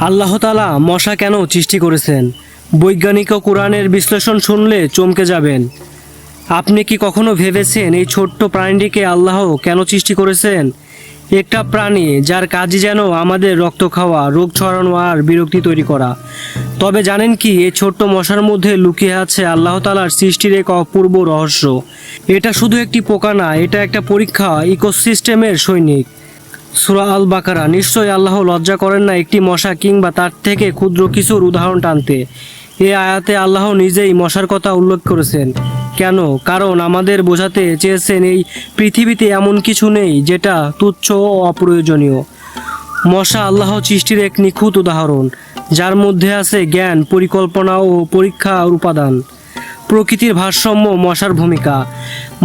আল্লাহ তালা মশা কেন সৃষ্টি করেছেন? বৈজ্ঞানিক ও কোরআনের বিশ্লেষণ শুনলে চমকে যাবেন। আপনি কি কখনো ভেবেছেন এই ছোট্ট প্রাণীটিকে আল্লাহ কেন সৃষ্টি করেছেন? একটা প্রাণী যার কাজই যেন আমাদের রক্ত খাওয়া, রোগ ছড়ানো আর বিরক্তি তৈরি করা। তবে জানেন কি, এই ছোট্ট মশার মধ্যে লুকিয়ে আছে আল্লাহ তালার সৃষ্টির এক অপূর্ব রহস্য। এটা শুধু একটি পোকা না, এটা একটা পরীক্ষা ইকোসিস্টেমের সৈনিক। সুরা আল বাকারা নিশ্চয়ই আল্লাহ লজ্জা করেন না একটি মশা কিংবা তার থেকে ক্ষুদ্র কিছুর উদাহরণ টানতে। এ আয়াতে আল্লাহ নিজেই মশার কথা উল্লেখ করেছেন। কেন? কারণ আমাদের বোঝাতে চেয়েছেন এই পৃথিবীতে এমন কিছু নেই যেটা তুচ্ছ ও অপ্রয়োজনীয়। মশা আল্লাহ সৃষ্টির এক নিখুঁত উদাহরণ, যার মধ্যে আছে জ্ঞান, পরিকল্পনা ও পরীক্ষার উপাদান। প্রকৃতির ভারসাম্য মশার ভূমিকা।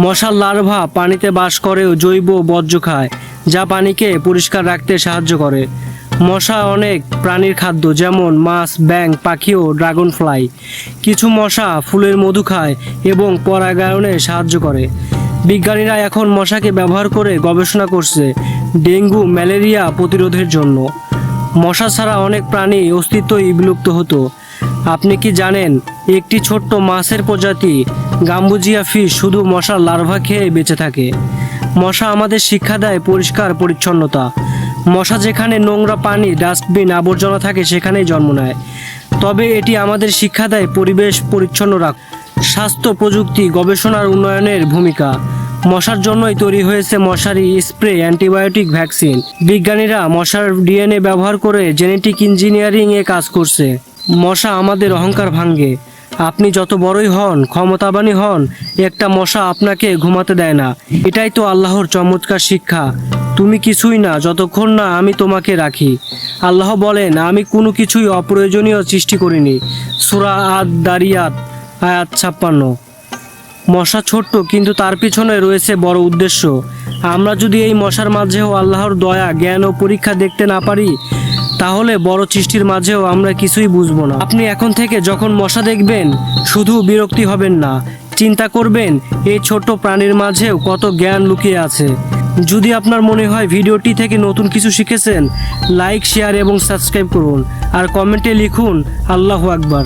মশার লার্ভা পানিতে বাস করে ও জৈব বর্জ্য খায়। যা পানিকে পরিষ্কার রাখতে সাহায্য করে। মশা অনেক প্রাণীর খাদ্য, যেমন মাছ ব্যাং পাখি ও ড্রাগন ফ্লাই কিছু মশা ফুলের মধু খায় এবং পরাগায়নে সাহায্য করে। বিজ্ঞানীরা এখন মশাকে ব্যবহার করে গবেষণা করছে ডেঙ্গু, ম্যালেরিয়া প্রতিরোধের জন্য। মশা ছাড়া অনেক প্রাণী অস্তিত্বই বিলুপ্ত হতো। আপনি কি জানেন, একটি ছোট্ট মাছের প্রজাতি গাম্বুজিয়া ফিশ শুধু মশার লার্ভা খেয়ে বেঁচে থাকে। মশা আমাদের শিক্ষা দেয় পরিষ্কার পরিচ্ছন্নতা। মশা যেখানে নোংরা পানি, ডাস্টবিন, আবর্জনা থাকে সেখানেই জন্ম নেয়। তবে এটি আমাদের শিক্ষা দেয় পরিবেশ পরিচ্ছন্ন রাখ, স্বাস্থ্য, প্রযুক্তি, গবেষণার উন্নয়নের ভূমিকা। মশার জন্যই তৈরি হয়েছে মশারি, স্প্রে, অ্যান্টিবায়োটিক ভ্যাকসিন। বিজ্ঞানীরা মশার ডিএনএ ব্যবহার করে জেনেটিক ইঞ্জিনিয়ারিংয়ে কাজ করছে। মশা আমাদের অহংকার ভাঙ্গে আপনি যত বড়ই হন, ক্ষমতাবানই হন, একটা মশা আপনাকে ঘুমাতে দেয় না। এটাই তো আল্লাহর চমৎকার শিক্ষা। তুমি কিছুই না, যতক্ষণ না আমি তোমাকে রাখি। আল্লাহ বলেন, আমি কোনো কিছুই অপ্রয়োজনীয় সৃষ্টি করিনি। সুরা আদ দারিয়াত আয়াত ছাপ্পান্ন। মশা ছোট্ট, কিন্তু তার পিছনে রয়েছে বড় উদ্দেশ্য। আমরা যদি এই মশার মাঝেও আল্লাহর দয়া, জ্ঞান ও পরীক্ষা দেখতে না পারি তাহলে বড় সৃষ্টির মাঝেও আমরা কিছুই বুঝব না। আপনি এখন থেকে যখন মশা দেখবেন, শুধু বিরক্তি হবেন না। চিন্তা করবেন, এই ছোট্ট প্রাণীর মাঝেও কত জ্ঞান লুকিয়ে আছে। যদি আপনার মনে হয় ভিডিওটি থেকে নতুন কিছু শিখেছেন, লাইক, শেয়ার এবং সাবস্ক্রাইব করুন। আর কমেন্টে লিখুন, আল্লাহ আকবার।